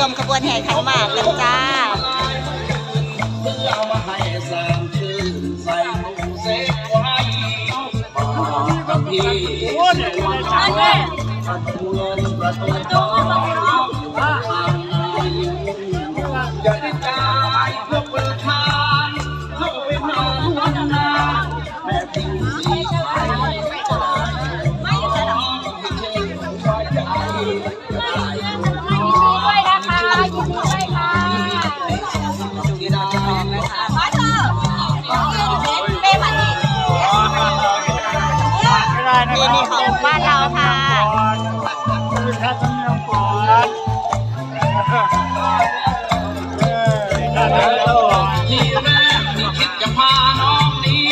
รวมขบวนแห่ขันหมากกันจ้าเพื่อม นี่นี่ของบ้านเราค่ะที่แรกที่คิดจะพาน้องหนี้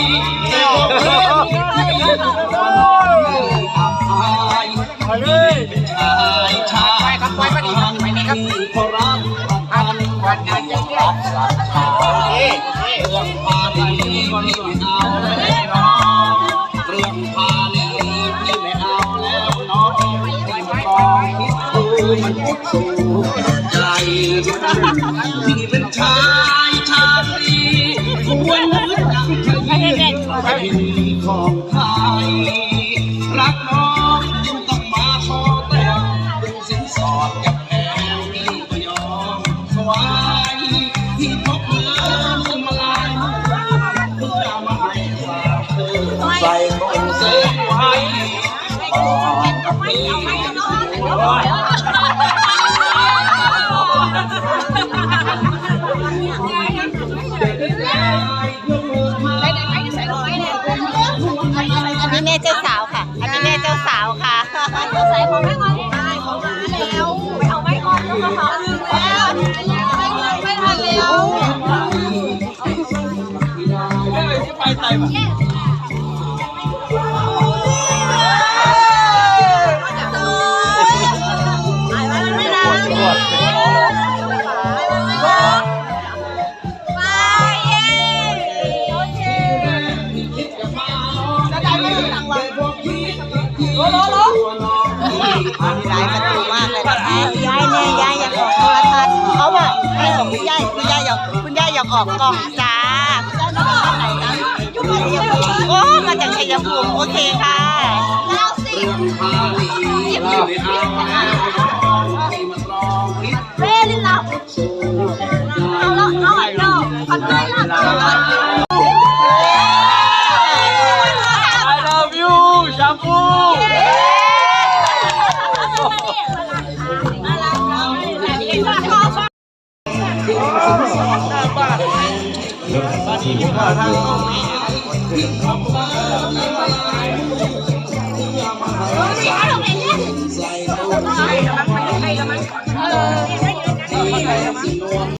แต่บอกเพื่อนที่ยืนวันนี้อับอายเป็นชายชายทำไมไม่ดีครับไม่ดีครับ มันพุดสู่ใจที่เป็นชายชาตรีควรนึกดังเธอเป็นของไทยรักน้องจึงต้องมาขอแต่งเป็นสินสอดกับแพงพี่ก็ยอมถวายที่ทบเมืองมาลายเพื่อมาให้สาวเธอใส่กงเส้นไว้บอกกับพี่ว่า อันนี้แม่เจ้าสาวค่ะ อันนี้แม่เจ้าสาวค่ะใส่ของแม่งอนได้ของมาแล้วไปเอาไม้ออกแล้วก็เขาลืมแล้วไม่ทันแล้ว หลายประตูมากเลยนะคะยายเนี่ยยายอยากออกโทรทัศน์เขาบอกให้ออกคุณยายคุณยายอยากคุณยายอยากออกกล่องจ้าโอ้มาจากชัยภูมิโอเคค่ะแล้วสิเราลีเราไม่เอาแล้วที่มันรองคิเรลิลา เ